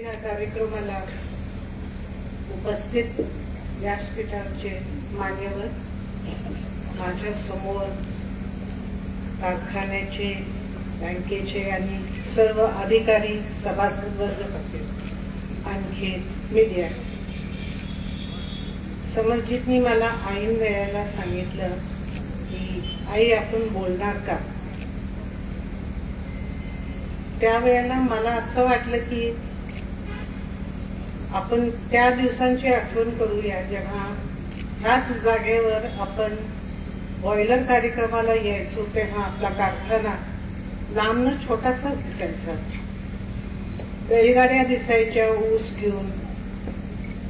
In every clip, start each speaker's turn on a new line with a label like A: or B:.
A: या कार्यक्रमाला उपस्थित व्यासपीठाचे मान्यवर माझ्यासमोर कारखान्याचे बँकेचे आणि सर्व अधिकारी सभासद वर्ग होते आणखी मीडिया. समरजितनी मला ऐन वेळेला सांगितलं की आई आपण बोलणार का? त्यावेळेला मला असं वाटलं की आपण त्या दिवसांची आठवण करूया जेव्हा ह्याच जागेवर आपण बॉयलर कार्यक्रमाला यायचो तेव्हा आपला कारखाना लांबनं छोटासा दिसायचा. बैलगाड्या दिसायच्या ऊस घेऊन.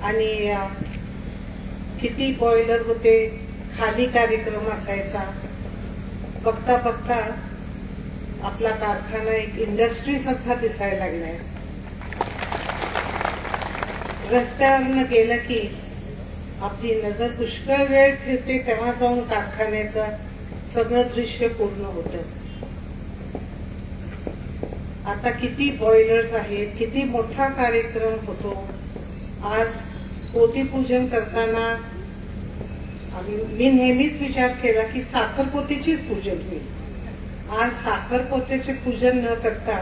A: आणि किती बॉयलर होते खाली कार्यक्रम असायचा. बघता बघता आपला कारखाना एक इंडस्ट्रीसारखा दिसायला लागलाय. रस्त्यावरनं गेलं की आपली नजर पुष्कळ वेळ फिरते तेव्हा जाऊन कारखान्याचं सगळं दृश्य पूर्ण होतं. आता किती बॉयलर्स आहेत किती मोठा कार्यक्रम होतो. आज पोतीपूजन करताना आम्ही मी नेहमीच विचार केला की साखरपोतीचीच पूजन होईल. आज साखरपोत्याचे पूजन न करता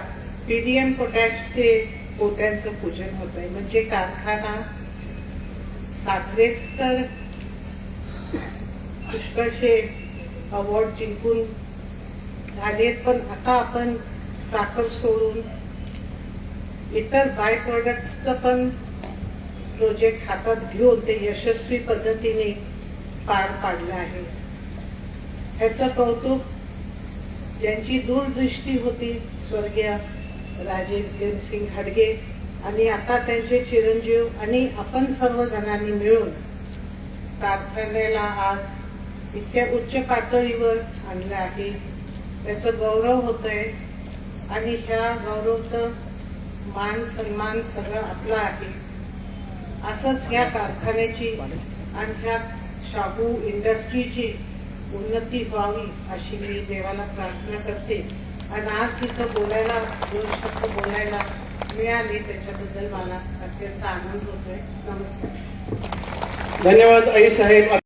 A: पीडीएम पोटॅशचे पोत्यांचं पूजन होत आहे म्हणजे कारखाना साखरेत तर पुष्कळशे अवॉर्ड जिंकून झालेत पण आता आपण साखर सोडून इतर बाय प्रोडक्ट्सचं पण प्रोजेक्ट हातात घेऊन ते यशस्वी पद्धतीने पार पाडलं आहे. ह्याचं कौतुक ज्यांची दूरदृष्टी होती स्वर्गीय राजेंद्र सिंग हडगे आणि आता त्यांचे चिरंजीव आणि आपण सर्वजणांनी मिळून कारखान्याला आज इतक्या उच्च पातळीवर आणलं आहे. त्याचं गौरव होत आहे आणि ह्या गौरवचं मान सन्मान सगळं आपला आहे. असंच ह्या कारखान्याची आणि ह्या शाहू इंडस्ट्रीची उन्नती व्हावी अशी मी देवाला प्रार्थना करते. आणि आज तिथं बोलायला दोन शब्द बोलायला मिळाली. त्याच्याबद्दल मला अत्यंत आनंद होतोय. नमस्कार.
B: धन्यवाद आई साहेब.